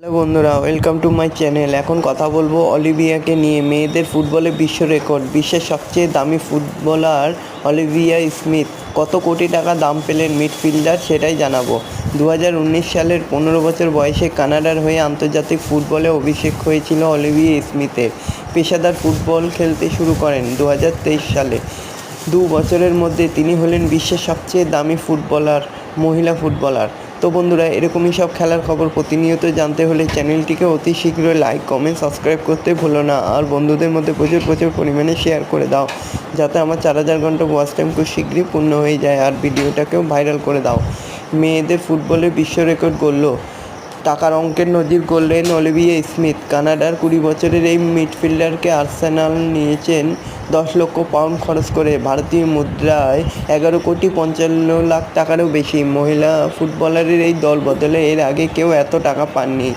Hello বন্ধুরা welcome to my channel এখন কথা বলব অলিভিয়াকে নিয়ে, মেয়েদের ফুটবলে বিশ্ব রেকর্ড বিশ্বের সবচেয়ে দামি ফুটবলার অলিভিয়া স্মিথ। কত কোটি টাকা দাম পেলেন মিডফিল্ডার সেটাই জানাব। দু হাজার উনিশ সালের পনেরো বছর বয়সে কানাডার হয়ে আন্তর্জাতিক ফুটবলে অভিষেক হয়েছিল অলিভিয়া স্মিথের। পেশাদার ফুটবল খেলতে শুরু করেন দু হাজার তেইশ সালে। দু বছরের মধ্যে তিনি হলেন বিশ্বের সবচেয়ে দামি ফুটবলার, মহিলা ফুটবলার। তো বন্ধুরা, এরকমই সব খেলার খবর প্রতিনিয়ত জানতে হলে চ্যানেলটিকে অতি শীঘ্রই লাইক কমেন্ট সাবস্ক্রাইব করতে ভুলো না। আর বন্ধুদের মধ্যে প্রচুর প্রচুর পরিমাণে শেয়ার করে দাও, যাতে আমার চার হাজার ঘণ্টা ওয়াচ টাইম খুব শীঘ্রই পূর্ণ হয়ে যায় আর ভিডিওটাকেও ভাইরাল করে দাও। মেয়েদের ফুটবলে বিশ্ব রেকর্ড গড়ল। টাকার অঙ্কের নজির করলেন অলিভিয়া স্মিথ। কানাডার কুড়ি বছরের এই মিডফিল্ডারকে আর্সেনাল নিয়েছেন দশ লক্ষ পাউন্ড খরচ করে। ভারতীয় মুদ্রায় এগারো কোটি পঞ্চান্ন লাখ টাকারও বেশি। মহিলা ফুটবলারের এই দল বদলে এর আগে কেউ এত টাকা পাননি।